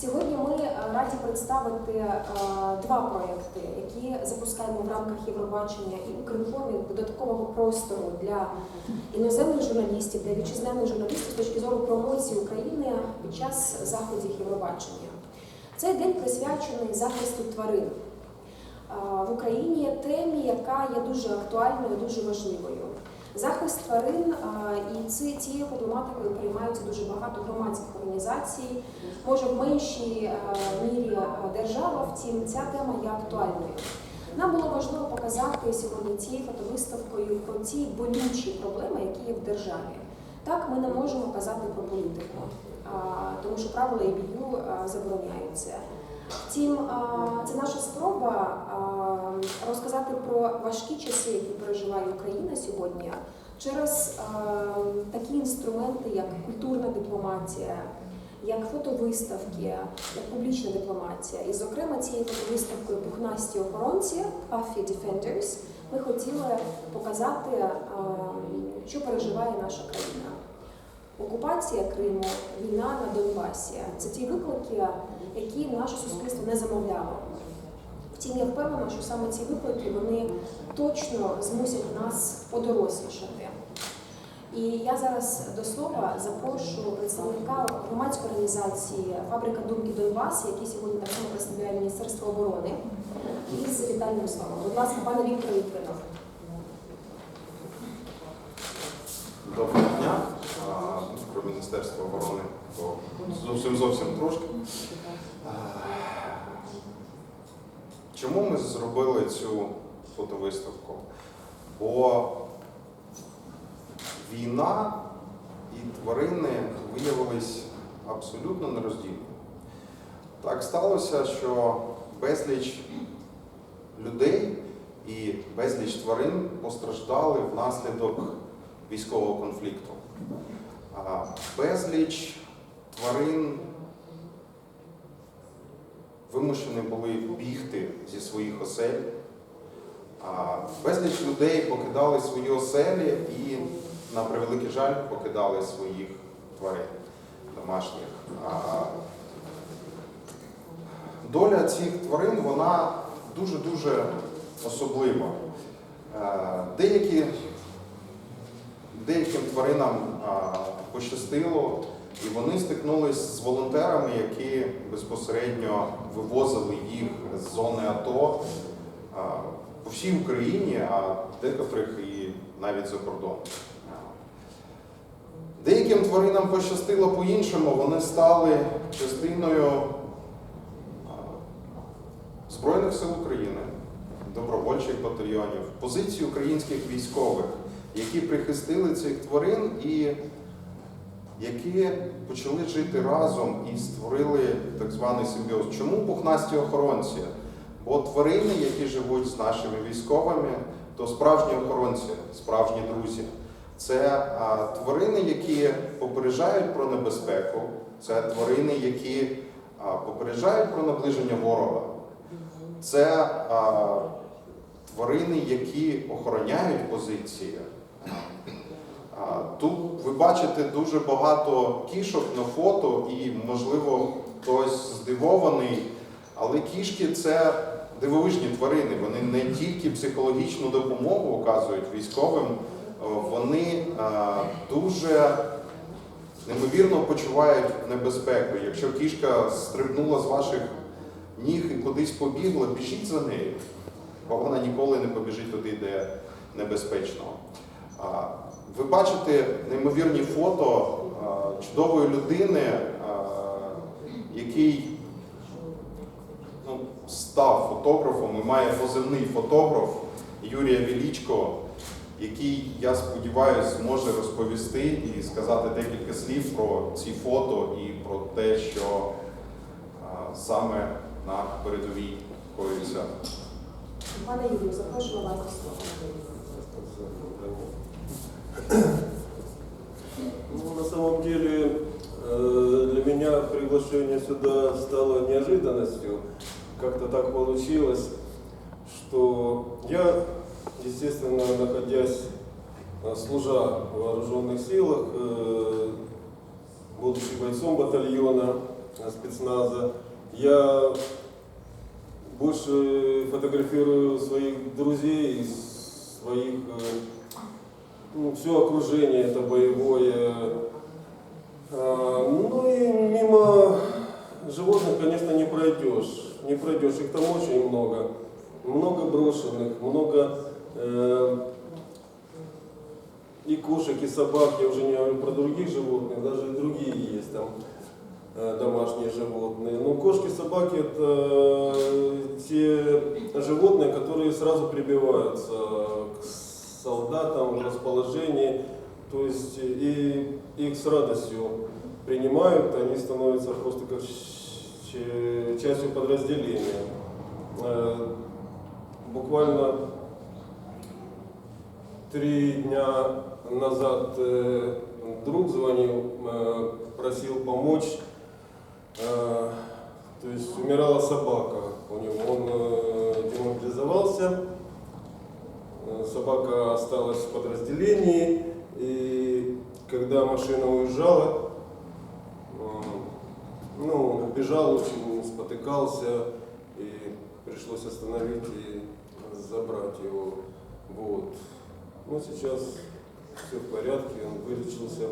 Сьогодні ми е, раді представити е, два проекти, які запускаємо в рамках Євробачення і Укрінформі додаткового простору для іноземних журналістів, для вітчизняних журналістів з точки зору промоції України під час заходів Євробачення. Цей день присвячений захисту тварин е, в Україні темі, яка є дуже актуальною, дуже важливою. Захист тварин і цією проблематикою приймаються дуже багато громадських організацій. Може, в меншій е, мірі е, держава, втім, ця тема є актуальною. Нам було важливо показати сьогодні цією фотовиставкою про ті болючі проблеми, які є в державі. Так, ми не можемо казати про політику, тому що правила ІБЮ забороняються. Втім, це наша спроба розказати про важкі часи, які переживає Україна сьогодні, через такі інструменти, як культурна дипломатія, як фотовиставки, як публічна дипломатія. І, зокрема, цією фотовиставкою Пухнасті охоронці Puffy Defenders ми хотіли показати, що переживає наша країна. Окупація Криму, війна на Донбасі це ті виклики, які наше суспільство не замовляло. Втім, я впевнена, що саме ці виклики вони точно змусять нас подорослішати. І я зараз до слова запрошу представника громадської організації Фабрика думки Донбас, який сьогодні так само представляє Міністерство оборони, із вітальним словом. Будь ласка, пане Віктор Літвинов. Доброго дня. Про Міністерство оборони зовсім зовсім трошки. Чому ми зробили цю фотовиставку? Бо війна і тварини виявились абсолютно нероздільними. Так сталося, що безліч людей і безліч тварин постраждали внаслідок військового конфлікту. Безліч тварин вимушені були бігти зі своїх осель. Безліч людей покидали свої оселі і, на превеликий жаль, покидали своїх тварин домашніх. Доля цих тварин вона дуже-дуже особлива. Е, Деякі Деяким тваринам пощастило, і вони стикнулись з волонтерами, які безпосередньо вивозили їх з зони АТО по всій Україні, а декотрих і навіть за кордон. Деяким тваринам пощастило по-іншому, вони стали частиною Збройних сил України, добровольчих батальйонів, позицій українських військових які прихистили цих тварин і які почали жити разом і створили так званий симбіоз. Чому пухнасті охоронці? Бо тварини, які живуть з нашими військовими, то справжні охоронці, справжні друзі. Це а, тварини, які попереджають про небезпеку, це тварини, які а, попереджають про наближення ворога. Це а, тварини, які охороняють позиції. А, Тут бачите дуже багато кішок на фото, і, можливо, хтось здивований, але кішки це дивовижні тварини. Вони не тільки психологічну допомогу оказують військовим, вони дуже неймовірно почувають небезпеку. Якщо кішка стрибнула з ваших ніг і кудись побігла, біжіть за нею, бо вона ніколи не побіжить туди, де небезпечно. Ви бачите неймовірні фото чудової людини, який ну, став фотографом і має позивний фотограф Юрія Велічко, який, я сподіваюся, зможе розповісти і сказати декілька слів про ці фото і про те, що саме на передовій коїться. Пане Юрію, запрошую вас до слова. Ну, на самом деле, э, для меня приглашение сюда стало неожиданностью. Как-то так получилось, что я, естественно, находясь, э, служа в вооруженных силах, э, будучи бойцом батальона, спецназа. Я больше фотографирую своих друзей, своих, все окружение это боевое. А, Ну и мимо животных, конечно, не пройдешь. Не пройдешь, их там очень много. Много брошенных, много э, и кошек, и собак, я уже не говорю про других животных, даже и другие есть там э, домашние животные. Но кошки, собаки это э, те животные, которые сразу прибиваются к солдатам в расположении, то есть и их с радостью принимают, они становятся просто как частью подразделения. Э, Буквально три дня назад э, друг звонил, э, просил помочь. То есть умирала собака у него. Он демобилизовался. Э, Собака осталась в подразделении. И когда машина уезжала, э, ну, бежал очень, спотыкался. И пришлось остановить и забрать его. Вот. Ну, сейчас все в порядке, он вылечился,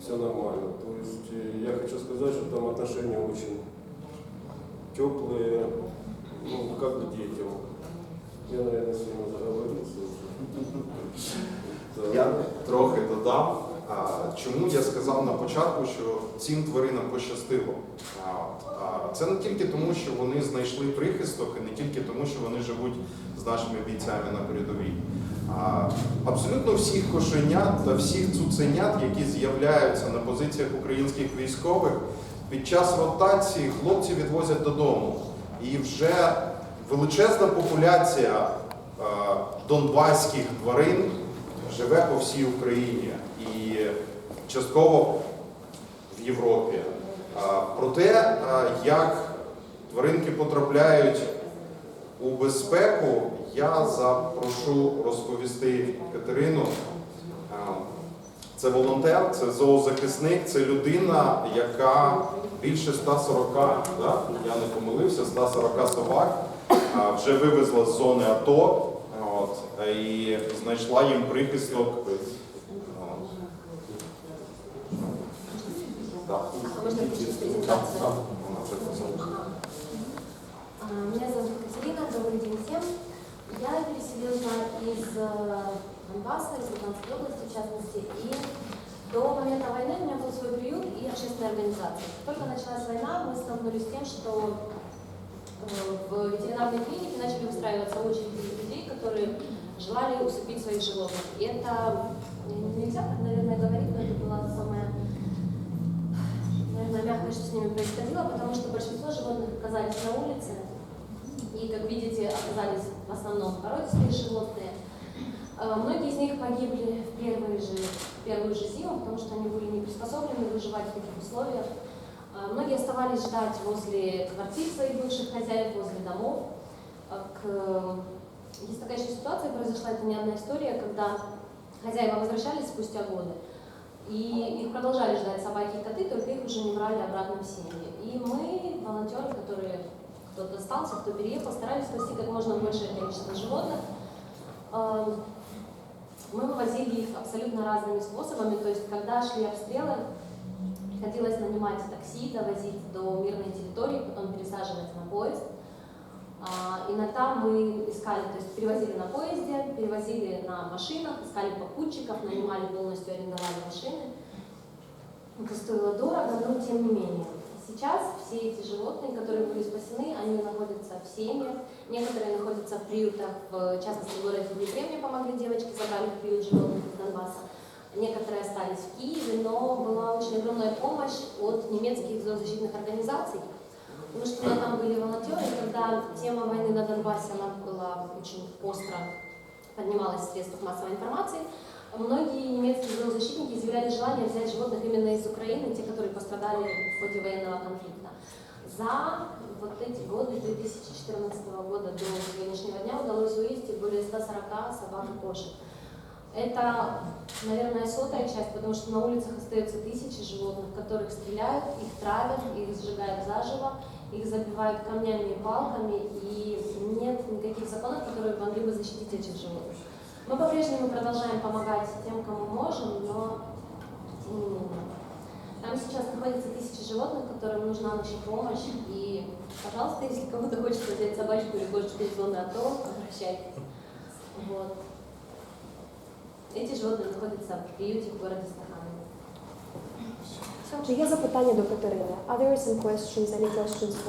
все нормально. То есть э, я хочу сказать, что там отношения очень теплые, ну, как к детям. Я, наверное, уже. Да. Я трохи додам. Чому я сказав на початку, що цим тваринам пощастило? Це не тільки тому, що вони знайшли прихисток, і не тільки тому, що вони живуть з нашими бійцями на передовій. Абсолютно всіх кошенят та всіх цуценят, які з'являються на позиціях українських військових, під час ротації хлопці відвозять додому. І вже величезна популяція е, донбаських тварин живе по всій Україні і частково в Європі. Про те, як тваринки потрапляють у безпеку, я запрошу розповісти Катерину. Це волонтер, це зоозахисник, це людина, яка більше 140, да? я не помилився, 140 собак вже вивезла з зони АТО от, і знайшла їм прихисток. От. Так. А можно включить Так, презентацию? так, вона вже казала. А, Меня зовут Екатерина, добрый день всем. Я переселилась из э, Донбасса, из Луганской области в частности, и до момента войны у меня был свой приют и общественная организация. Как Только началась война, мы столкнулись с тем, что э, в ветеринарной клинике начали выстраиваться очереди людей, которые желали усыпить своих животных. И это э, нельзя наверное, говорить, но это была самая наверное, мягко, что с ними происходило, потому что большинство животных оказались на улице, и, как видите, оказались в основном породистые животные. Э, Многие из них погибли в первые же, в первую же зиму, потому что они были не приспособлены выживать в таких условиях. Э, Многие оставались ждать возле квартир своих бывших хозяев, возле домов. Э, К... Есть такая еще ситуация, произошла это не одна история, когда хозяева возвращались спустя годы, и их продолжали ждать собаки и коты, только их уже не брали обратно в семьи. И мы, волонтеры, которые кто-то остался, кто переехал, старались спасти как можно большее количество животных. Эм, Мы вывозили их абсолютно разными способами, то есть когда шли обстрелы, приходилось нанимать такси, довозить до мирной территории, потом пересаживать на поезд. А, Иногда мы искали, то есть перевозили на поезде, перевозили на машинах, искали попутчиков, нанимали полностью, арендовали машины. Это стоило дорого, но тем не менее. Сейчас все эти животные, которые были спасены, они находятся в семьях, некоторые находятся в приютах, в частности в городе Днепре мне помогли девочки, забрали в приют животных из Донбасса. Некоторые остались в Киеве, но была очень огромная помощь от немецких зоозащитных организаций, Потому что там были волонтеры, когда тема войны на Донбассе, она была очень остро поднималась в средствах массовой информации, многие немецкие зоозащитники изъявляли желание взять животных именно из Украины, те, которые пострадали в ходе военного конфликта. За вот эти годы, 2014 года до сегодняшнего дня, удалось вывести более 140 собак и кошек. Это, наверное, сотая часть, потому что на улицах остается тысячи животных, которых стреляют, их травят, их сжигают заживо, их забивают камнями и палками, и нет никаких законов, которые могли бы защитить этих животных. Мы по-прежнему продолжаем помогать тем, кому можем, но м, там сейчас находятся тысячи животных, которым нужна наша помощь. И, пожалуйста, если кому-то хочется взять собачку или кошечку из зоны АТО, обращайтесь. Вот. Эти животные находятся в приюте в городе Стаханове. Чи є запитання до Катерини? Are there some questions, any questions for